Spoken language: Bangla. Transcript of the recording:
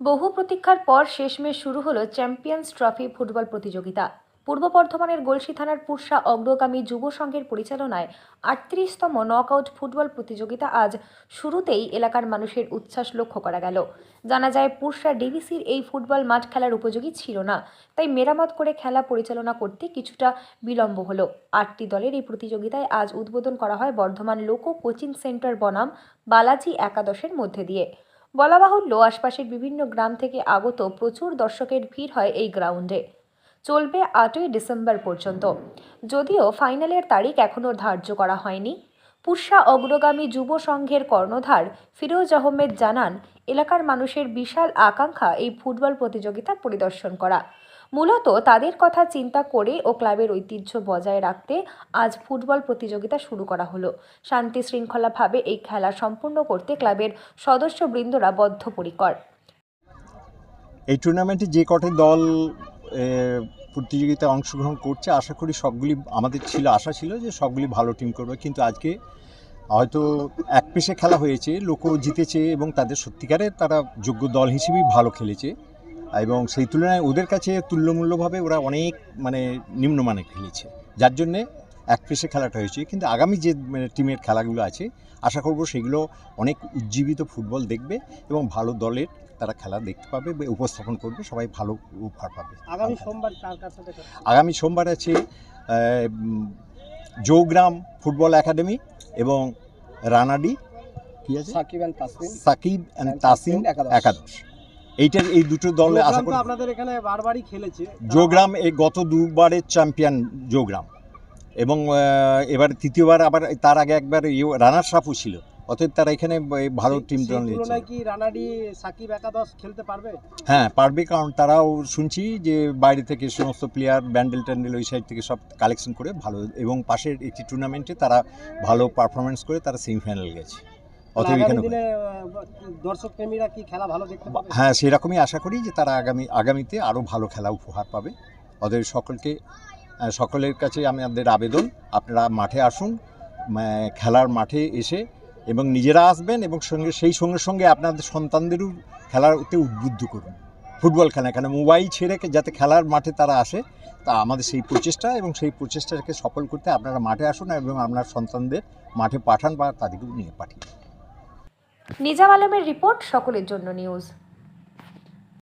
বহু প্রতীক্ষার পর শেষমেশ শুরু হলো চ্যাম্পিয়ন্স ট্রফি ফুটবল প্রতিযোগিতা। পূর্ব বর্ধমানের গলসি থানার পুরসা অগ্রগামী যুব সংঘের পরিচালনায় আটত্রিশতম নকআউট ফুটবল প্রতিযোগিতা আজ শুরুতেই এলাকার মানুষের উচ্ছ্বাস লক্ষ্য করা গেল। জানা যায়, পুরসা ডিভিসির এই ফুটবল মাঠ খেলার উপযোগী ছিল না, তাই মেরামত করে খেলা পরিচালনা করতে কিছুটা বিলম্ব হলো। আটটি দলের এই প্রতিযোগিতায় আজ উদ্বোধন করা হয় বর্ধমান লোকো কোচিং সেন্টার বনাম বালাজি একাদশের মধ্যে দিয়ে। বলা বাহুল্য আশপাশের বিভিন্ন গ্রাম থেকে আগত প্রচুর দর্শকের ভিড় হয় এই গ্রাউন্ডে। চলবে আটই ডিসেম্বর পর্যন্ত। যদিও ফাইনালের তারিখ এখনও ধার্য করা হয়নি। পুষা অগ্রগামী যুব সংঘের কর্ণধার ফিরোজ আহমেদ জানান, এলাকার মানুষের বিশাল আকাঙ্ক্ষা এই ফুটবল প্রতিযোগিতা পরিদর্শন করা। মূলত তাদের কথা চিন্তা করে ও ক্লাবের ঐতিহ্য বজায় রাখতে আজ ফুটবল প্রতিযোগিতা শুরু করা হলো। শান্তি শৃঙ্খলাভাবে এই খেলা সম্পূর্ণ করতে ক্লাবের সদস্যবৃন্দরা বদ্ধপরিকর। এই টুর্নামেন্টে যে কটি দল প্রতিযোগিতায় অংশগ্রহণ করছে, আশা করি সবগুলি আমাদের ছিল, আশা ছিল যে সবগুলি ভালো টিম করবে। কিন্তু আজকে হয়তো এক পেশে খেলা হয়েছে, লোকও জিতেছে এবং তাদের সত্যিকারের তারা যোগ্য দল হিসেবেই ভালো খেলেছে। এবং সেই তুলনায় ওদের কাছে তুল্যমূল্যভাবে ওরা অনেক মানে নিম্নমানে খেলেছে। যার জন্যে এক পেশে খেলাটা হয়েছে। কিন্তু আগামী যে মানে, টিমের খেলাগুলো আছে আশা করব সেগুলো অনেক উজ্জীবিত ফুটবল দেখবে এবং ভালো দলের তারা খেলা দেখতে পাবে বা উপস্থাপন করবে। সবাই ভালো উপহার পাবে। আগামী সোমবার? আগামী সোমবার আছে জৌগ্রাম ফুটবল একাডেমি এবং রানাডি কি আছে? সাকিব এন্ড তাসমিন সাকিব অ্যান্ড তাসিম একাদশ। এইটার এই দুটো দলে আশা করি আপনাদের এখানে বারবারই খেলেছে। জৌগ্রাম এই গত দুবারের চ্যাম্পিয়ন জৌগ্রাম এবং এবার তৃতীয়বার আবার তার আগে একবার রানার সাপও ছিল। অতএব তারা এখানে এই ভালো টিম কি রানাডি সাকিব একাদশ খেলতে পারবে? হ্যাঁ পারবে কারণ তারাও শুনছি যে বাইরে থেকে সমস্ত প্লেয়ার ব্যান্ডেল ট্যান্ডেল ওই সাইড থেকে সব কালেকশন করে ভালো এবং পাশের একটি টুর্নামেন্টে তারা ভালো পারফরমেন্স করে তারা সেমিফাইনাল গেছে। অতএব এখানে দর্শক প্রেমীরা কি খেলা ভালো দেখতে পাবে? হ্যাঁ সেরকমই আশা করি যে তারা আগামী আগামীতে আরও ভালো খেলা উপহার পাবে। ওদের সকলকে সকলের কাছে আমি আমাদের আবেদন আপনারা মাঠে আসুন খেলার মাঠে এসে এবং নিজেরা আসবেন এবং সঙ্গে সেই সঙ্গে সঙ্গে আপনাদের সন্তানদেরও খেলার খেলাতে উদ্বুদ্ধ করুন। ফুটবল খেলা কেন মোবাইল ছেড়ে যাতে খেলার মাঠে তারা আসে তা আমাদের সেই প্রচেষ্টা এবং সেই প্রচেষ্টাকে সফল করতে আপনারা মাঠে আসুন এবং আপনার সন্তানদের মাঠে পাঠান বা তাদেরকেও নিয়ে পাঠিয়ে নিজাম আলমের রিপোর্ট সকলের জন্য নিউজ।